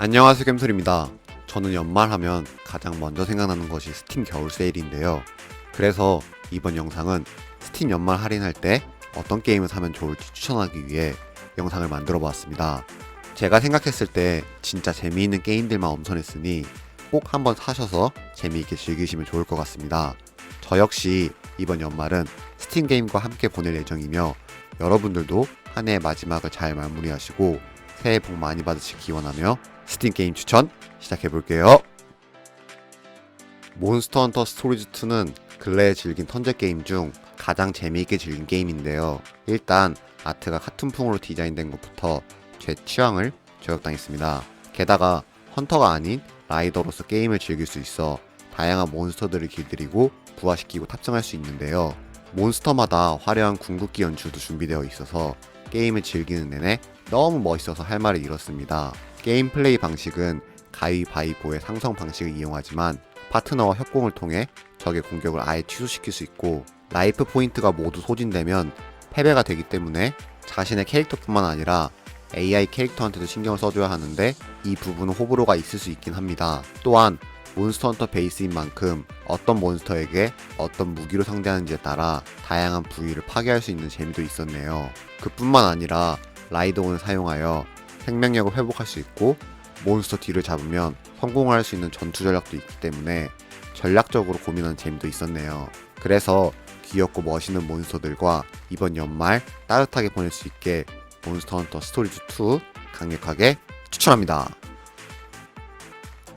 안녕하세요 겜솔입니다. 저는 연말하면 가장 먼저 생각나는 것이 스팀 겨울 세일인데요. 그래서 이번 영상은 스팀 연말 할인할 때 어떤 게임을 사면 좋을지 추천하기 위해 영상을 만들어 보았습니다. 제가 생각했을 때 진짜 재미있는 게임들만 엄선했으니 꼭 한번 사셔서 재미있게 즐기시면 좋을 것 같습니다. 저 역시 이번 연말은 스팀 게임과 함께 보낼 예정이며 여러분들도 한 해의 마지막을 잘 마무리하시고 새해 복 많이 받으시기 기원하며 스팀 게임 추천 시작해 볼게요. 몬스터 헌터 스토리즈 2는 근래에 즐긴 턴제 게임 중 가장 재미있게 즐긴 게임인데요. 일단 아트가 카툰풍으로 디자인된 것부터 제 취향을 저격당했습니다. 게다가 헌터가 아닌 라이더로서 게임을 즐길 수 있어 다양한 몬스터들을 길들이고 부화시키고 탑승할 수 있는데요. 몬스터마다 화려한 궁극기 연출도 준비되어 있어서 게임을 즐기는 내내 너무 멋있어서 할 말을 잃었습니다. 게임 플레이 방식은 가위바위보의 상성 방식을 이용하지만 파트너와 협공을 통해 적의 공격을 아예 취소시킬 수 있고 라이프 포인트가 모두 소진되면 패배가 되기 때문에 자신의 캐릭터뿐만 아니라 AI 캐릭터한테도 신경을 써줘야 하는데 이 부분은 호불호가 있을 수 있긴 합니다. 또한 몬스터 헌터 베이스인 만큼 어떤 몬스터에게 어떤 무기로 상대하는지에 따라 다양한 부위를 파괴할 수 있는 재미도 있었네요. 그뿐만 아니라 라이더온을 사용하여 생명력을 회복할 수 있고 몬스터 뒤를 잡으면 성공할 수 있는 전투 전략도 있기 때문에 전략적으로 고민하는 재미도 있었네요. 그래서 귀엽고 멋있는 몬스터들과 이번 연말 따뜻하게 보낼 수 있게 몬스터 헌터 스토리즈 2 강력하게 추천합니다.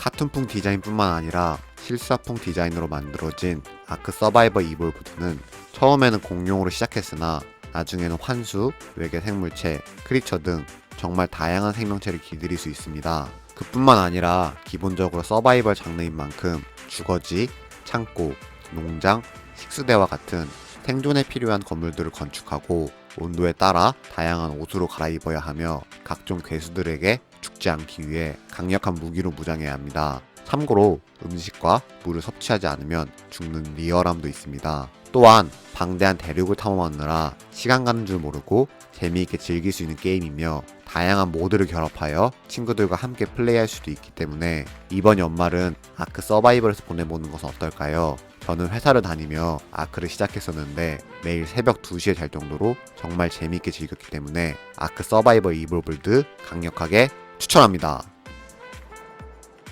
카툰풍 디자인뿐만 아니라 실사풍 디자인으로 만들어진 아크 서바이버 이볼브드는 처음에는 공룡으로 시작했으나 나중에는 환수, 외계 생물체, 크리처 등 정말 다양한 생명체를 길들일 수 있습니다. 그뿐만 아니라 기본적으로 서바이벌 장르인 만큼 주거지, 창고, 농장, 식수대와 같은 생존에 필요한 건물들을 건축하고 온도에 따라 다양한 옷으로 갈아입어야 하며 각종 괴수들에게 죽지 않기 위해 강력한 무기로 무장해야 합니다. 참고로 음식과 물을 섭취하지 않으면 죽는 리얼함도 있습니다. 또한 방대한 대륙을 탐험하느라 시간 가는 줄 모르고 재미있게 즐길 수 있는 게임이며 다양한 모드를 결합하여 친구들과 함께 플레이할 수도 있기 때문에 이번 연말은 아크 서바이벌에서 보내보는 것은 어떨까요? 저는 회사를 다니며 아크를 시작했었는데 매일 새벽 2시에 잘 정도로 정말 재미있게 즐겼기 때문에 아크 서바이벌 이볼블드 강력하게 추천합니다.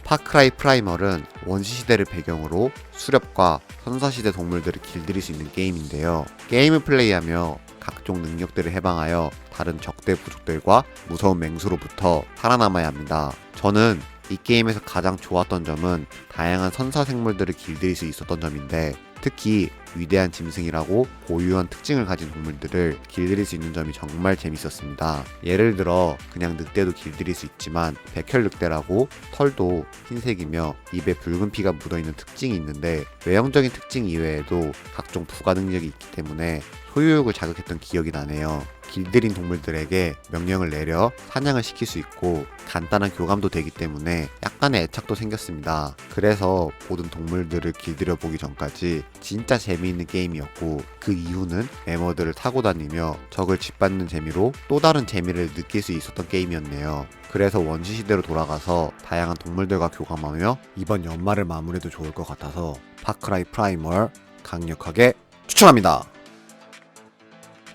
파크라이 프라이멀은 원시시대를 배경으로 수렵과 선사시대 동물들을 길들일 수 있는 게임인데요. 게임을 플레이하며 각종 능력들을 해방하여 다른 적대 부족들과 무서운 맹수로부터 살아남아야 합니다. 저는 이 게임에서 가장 좋았던 점은 다양한 선사 생물들을 길들일 수 있었던 점인데 특히 위대한 짐승이라고 고유한 특징을 가진 동물들을 길들일 수 있는 점이 정말 재밌었습니다. 예를 들어 그냥 늑대도 길들일 수 있지만 백혈 늑대라고 털도 흰색이며 입에 붉은 피가 묻어있는 특징이 있는데 외형적인 특징 이외에도 각종 부가 능력이 있기 때문에 소유욕을 자극했던 기억이 나네요. 길들인 동물들에게 명령을 내려 사냥을 시킬 수 있고 간단한 교감도 되기 때문에 약간의 애착도 생겼습니다. 그래서 모든 동물들을 길들여 보기 전까지 진짜 재미있는 게임이었고 그 이후는 메머들을 타고 다니며 적을 짓밟는 재미로 또 다른 재미를 느낄 수 있었던 게임이었네요. 그래서 원시 시대로 돌아가서 다양한 동물들과 교감하며 이번 연말을 마무리해도 좋을 것 같아서 파크라이 프라이멀 강력하게 추천합니다.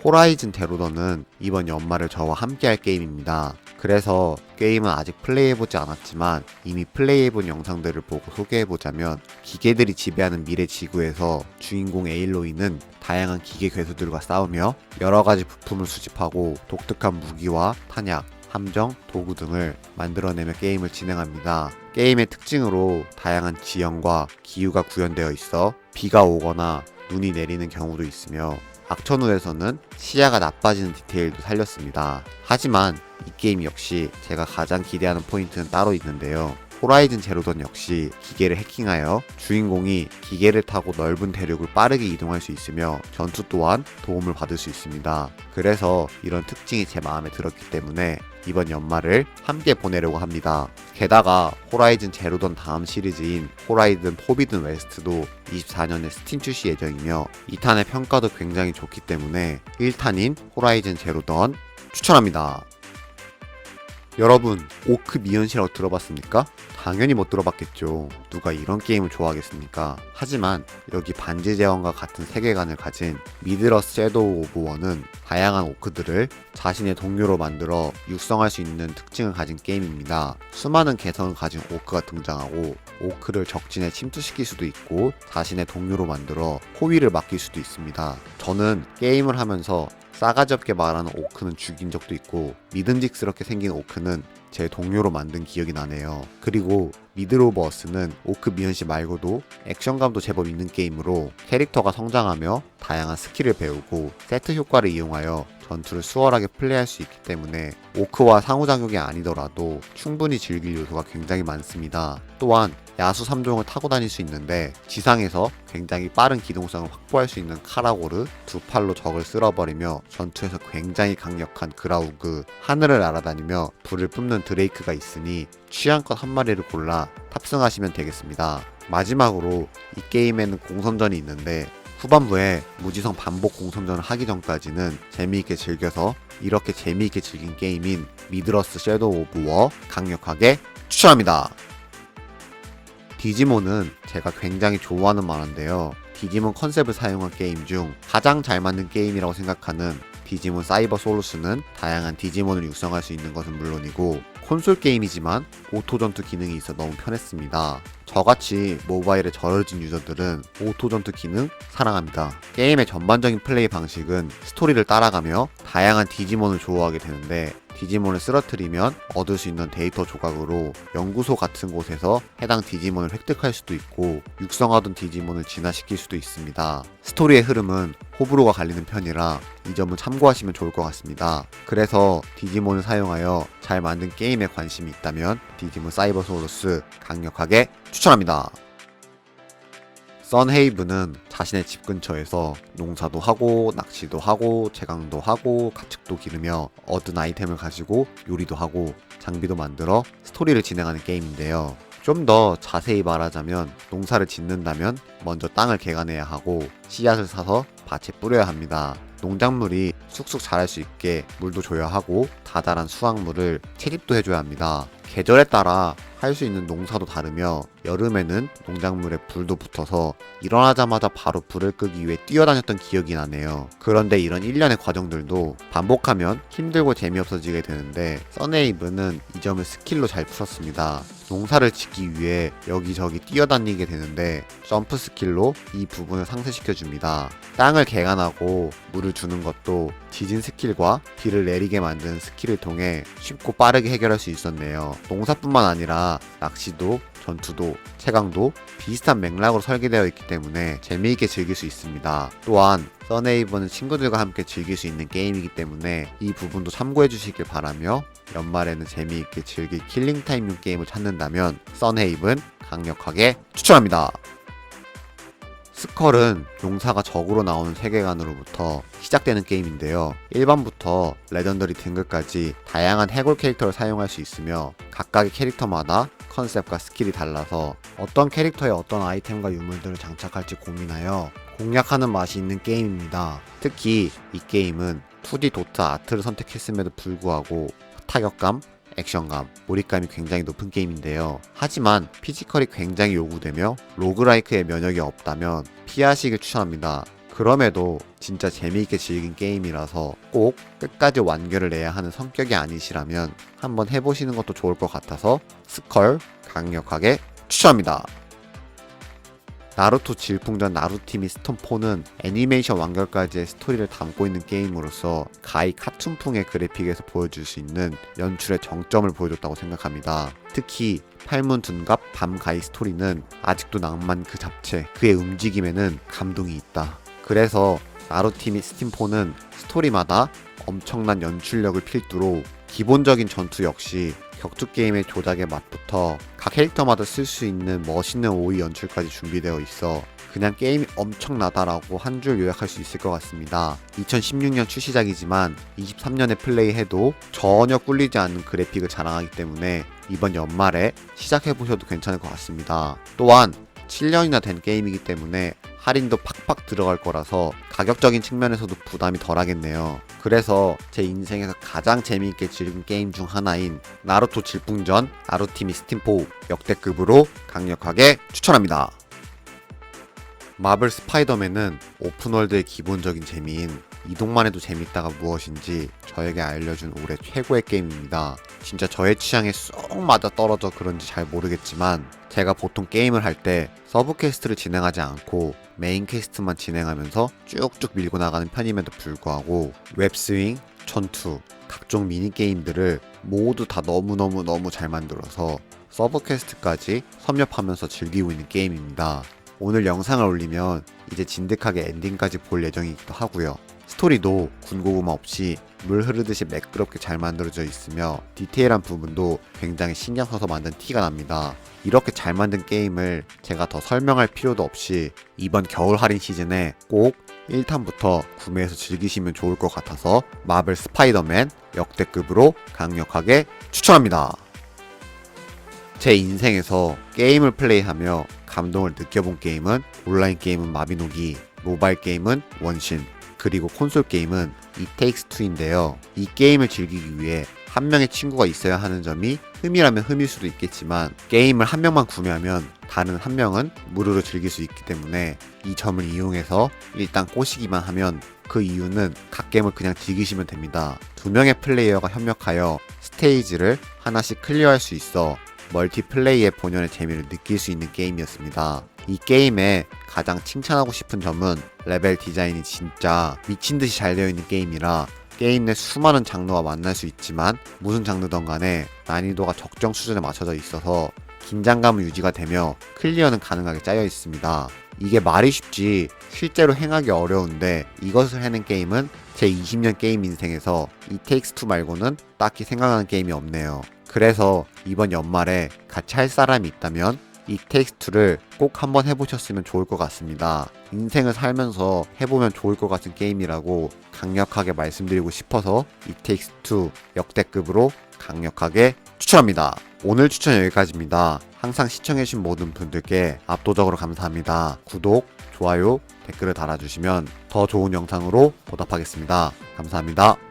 호라이즌 제로던은 이번 연말을 저와 함께 할 게임입니다. 그래서 게임은 아직 플레이해보지 않았지만 이미 플레이해본 영상들을 보고 소개해보자면 기계들이 지배하는 미래 지구에서 주인공 에일로이는 다양한 기계 괴수들과 싸우며 여러가지 부품을 수집하고 독특한 무기와 탄약, 함정, 도구 등을 만들어내며 게임을 진행합니다. 게임의 특징으로 다양한 지형과 기후가 구현되어 있어 비가 오거나 눈이 내리는 경우도 있으며 악천후에서는 시야가 나빠지는 디테일도 살렸습니다. 하지만 이 게임 역시 제가 가장 기대하는 포인트는 따로 있는데요. 호라이즌 제로던 역시 기계를 해킹하여 주인공이 기계를 타고 넓은 대륙을 빠르게 이동할 수 있으며 전투 또한 도움을 받을 수 있습니다. 그래서 이런 특징이 제 마음에 들었기 때문에 이번 연말을 함께 보내려고 합니다. 게다가 호라이즌 제로던 다음 시리즈인 호라이즌 포비든 웨스트도 24년에 스팀 출시 예정이며 2탄의 평가도 굉장히 좋기 때문에 1탄인 호라이즌 제로던 추천합니다. 여러분 오크 미연시라고 들어봤습니까? 당연히 못 들어봤겠죠. 누가 이런 게임을 좋아하겠습니까? 하지만 여기 반지 제왕과 같은 세계관을 가진 미드러스 섀도우 오브 원은 다양한 오크들을 자신의 동료로 만들어 육성할 수 있는 특징을 가진 게임입니다. 수많은 개성을 가진 오크가 등장하고 오크를 적진에 침투시킬 수도 있고 자신의 동료로 만들어 호위를 맡길 수도 있습니다. 저는 게임을 하면서 싸가지 없게 말하는 오크는 죽인 적도 있고 믿음직스럽게 생긴 오크는 제 동료로 만든 기억이 나네요. 그리고 미드로버스는 오크 미연씨 말고도 액션감도 제법 있는 게임으로 캐릭터가 성장하며 다양한 스킬을 배우고 세트 효과를 이용하여 전투를 수월하게 플레이할 수 있기 때문에 오크와 상호작용이 아니더라도 충분히 즐길 요소가 굉장히 많습니다. 또한 야수 3종을 타고 다닐 수 있는데 지상에서 굉장히 빠른 기동성을 확보할 수 있는 카라고르 두 팔로 적을 쓸어버리며 전투에서 굉장히 강력한 그라우그 하늘을 날아다니며 불을 뿜는 드레이크가 있으니 취향껏 한 마리를 골라 탑승하시면 되겠습니다. 마지막으로 이 게임에는 공선전이 있는데 후반부에 무지성 반복 공선전을 하기 전까지는 재미있게 즐겨서 이렇게 재미있게 즐긴 게임인 미드러스 섀도우 오브 워 강력하게 추천합니다. 디지몬은 제가 굉장히 좋아하는 만화인데요. 디지몬 컨셉을 사용한 게임 중 가장 잘 만든 게임이라고 생각하는 디지몬 사이버 소루스는 다양한 디지몬을 육성할 수 있는 것은 물론이고 콘솔 게임이지만 오토 전투 기능이 있어 너무 편했습니다. 저같이 모바일에 절여진 유저들은 오토 전투 기능 사랑합니다. 게임의 전반적인 플레이 방식은 스토리를 따라가며 다양한 디지몬을 조우하게 되는데 디지몬을 쓰러뜨리면 얻을 수 있는 데이터 조각으로 연구소 같은 곳에서 해당 디지몬을 획득할 수도 있고 육성하던 디지몬을 진화시킬 수도 있습니다. 스토리의 흐름은 호불호가 갈리는 편이라 이 점은 참고하시면 좋을 것 같습니다. 그래서 디지몬을 사용하여 잘 만든 게임에 관심이 있다면 디지몬 사이버 소울스 강력하게 추천합니다. 선헤이브는 자신의 집 근처에서 농사도 하고 낚시도 하고 제강도 하고 가축도 기르며 얻은 아이템을 가지고 요리도 하고 장비도 만들어 스토리를 진행하는 게임인데요. 좀 더 자세히 말하자면 농사를 짓는다면 먼저 땅을 개간해야 하고 씨앗을 사서 밭에 뿌려야 합니다. 농작물이 쑥쑥 자랄 수 있게 물도 줘야 하고 다달한 수확물을 채집도 해줘야 합니다. 계절에 따라 할 수 있는 농사도 다르며 여름에는 농작물에 불도 붙어서 일어나자마자 바로 불을 끄기 위해 뛰어다녔던 기억이 나네요. 그런데 이런 일련의 과정들도 반복하면 힘들고 재미없어지게 되는데 써네이브는 이 점을 스킬로 잘 풀었습니다. 농사를 짓기 위해 여기저기 뛰어다니게 되는데 점프 스킬 로 이 부분을 상쇄시켜 줍니다. 땅을 개간하고 물을 주는 것도 지진 스킬과 비를 내리게 만드는 스킬을 통해 쉽고 빠르게 해결할 수 있었네요. 농사뿐만 아니라 낚시도 전투도 채광도 비슷한 맥락으로 설계되어 있기 때문에 재미있게 즐길 수 있습니다. 또한 써네이버는 친구들과 함께 즐길 수 있는 게임이기 때문에 이 부분도 참고해 주시길 바라며 연말에는 재미있게 즐길 킬링타임용 게임을 찾는다면 써네이븐 강력하게 추천합니다. 스컬은 용사가 적으로 나오는 세계관으로부터 시작되는 게임인데요. 1번부터 레전더리 등급까지 다양한 해골 캐릭터를 사용할 수 있으며 각각의 캐릭터마다 컨셉과 스킬이 달라서 어떤 캐릭터에 어떤 아이템과 유물들을 장착할지 고민하여 공략하는 맛이 있는 게임입니다. 특히 이 게임은 2D 도트 아트를 선택했음에도 불구하고 타격감, 액션감, 몰입감이 굉장히 높은 게임인데요. 하지만 피지컬이 굉장히 요구되며 로그라이크의 면역이 없다면 피하시길 추천합니다. 그럼에도 진짜 재미있게 즐긴 게임이라서 꼭 끝까지 완결을 내야 하는 성격이 아니시라면 한번 해보시는 것도 좋을 것 같아서 스컬 강력하게 추천합니다. 나루토 질풍전 나루티미 스톤4는 애니메이션 완결까지의 스토리를 담고 있는 게임으로서 가히 카툰풍의 그래픽에서 보여줄 수 있는 연출의 정점을 보여줬다고 생각합니다. 특히 팔문 둔갑 밤 가이 스토리는 아직도 낭만 그 잡채, 그의 움직임에는 감동이 있다. 그래서 나루티미 스팀4는 스토리마다 엄청난 연출력을 필두로 기본적인 전투 역시 격투 게임의 조작의 맛부터 각 캐릭터마다 쓸 수 있는 멋있는 오이 연출까지 준비되어 있어 그냥 게임이 엄청나다라고 한 줄 요약할 수 있을 것 같습니다. 2016년 출시작이지만 23년에 플레이해도 전혀 꿀리지 않는 그래픽을 자랑하기 때문에 이번 연말에 시작해보셔도 괜찮을 것 같습니다. 또한 7년이나 된 게임이기 때문에 할인도 팍팍 들어갈 거라서 가격적인 측면에서도 부담이 덜 하겠네요. 그래서 제 인생에서 가장 재미있게 즐긴 게임 중 하나인 나루토 질풍전 나루티미 스팀포 역대급으로 강력하게 추천합니다. 마블 스파이더맨은 오픈월드의 기본적인 재미인 이동만 해도 재밌다가 무엇인지 저에게 알려준 올해 최고의 게임입니다. 진짜 저의 취향에 쏙 맞아 떨어져 그런지 잘 모르겠지만 제가 보통 게임을 할 때 서브 퀘스트를 진행하지 않고 메인 퀘스트만 진행하면서 쭉쭉 밀고 나가는 편임에도 불구하고 웹스윙, 전투, 각종 미니게임들을 모두 다 너무너무너무 잘 만들어서 서브 퀘스트까지 섭렵하면서 즐기고 있는 게임입니다. 오늘 영상을 올리면 이제 진득하게 엔딩까지 볼 예정이기도 하고요. 스토리도 군고구마 없이 물 흐르듯이 매끄럽게 잘 만들어져 있으며 디테일한 부분도 굉장히 신경 써서 만든 티가 납니다. 이렇게 잘 만든 게임을 제가 더 설명할 필요도 없이 이번 겨울 할인 시즌에 꼭 1탄부터 구매해서 즐기시면 좋을 것 같아서 마블 스파이더맨 역대급으로 강력하게 추천합니다. 제 인생에서 게임을 플레이하며 감동을 느껴본 게임은 온라인 게임은 마비노기, 모바일 게임은 원신, 그리고 콘솔 게임은 이 테이크스 2인데요. 이 게임을 즐기기 위해 한 명의 친구가 있어야 하는 점이 흠이라면 흠일 수도 있겠지만 게임을 한 명만 구매하면 다른 한 명은 무료로 즐길 수 있기 때문에 이 점을 이용해서 일단 꼬시기만 하면 그 이유는 각 게임을 그냥 즐기시면 됩니다. 두 명의 플레이어가 협력하여 스테이지를 하나씩 클리어할 수 있어 멀티플레이의 본연의 재미를 느낄 수 있는 게임이었습니다. 이 게임의 가장 칭찬하고 싶은 점은 레벨 디자인이 진짜 미친 듯이 잘 되어 있는 게임이라 게임 내 수많은 장르와 만날 수 있지만 무슨 장르든 간에 난이도가 적정 수준에 맞춰져 있어서 긴장감은 유지가 되며 클리어는 가능하게 짜여 있습니다. 이게 말이 쉽지 실제로 행하기 어려운데 이것을 해낸 게임은 제 20년 게임 인생에서 이 테이크스 2 말고는 딱히 생각나는 게임이 없네요. 그래서 이번 연말에 같이 할 사람이 있다면 이 테이크스2를 꼭 한번 해보셨으면 좋을 것 같습니다. 인생을 살면서 해보면 좋을 것 같은 게임이라고 강력하게 말씀드리고 싶어서 이 테이크스2 역대급으로 강력하게 추천합니다. 오늘 추천 여기까지입니다. 항상 시청해주신 모든 분들께 압도적으로 감사합니다. 구독, 좋아요, 댓글을 달아주시면 더 좋은 영상으로 보답하겠습니다. 감사합니다.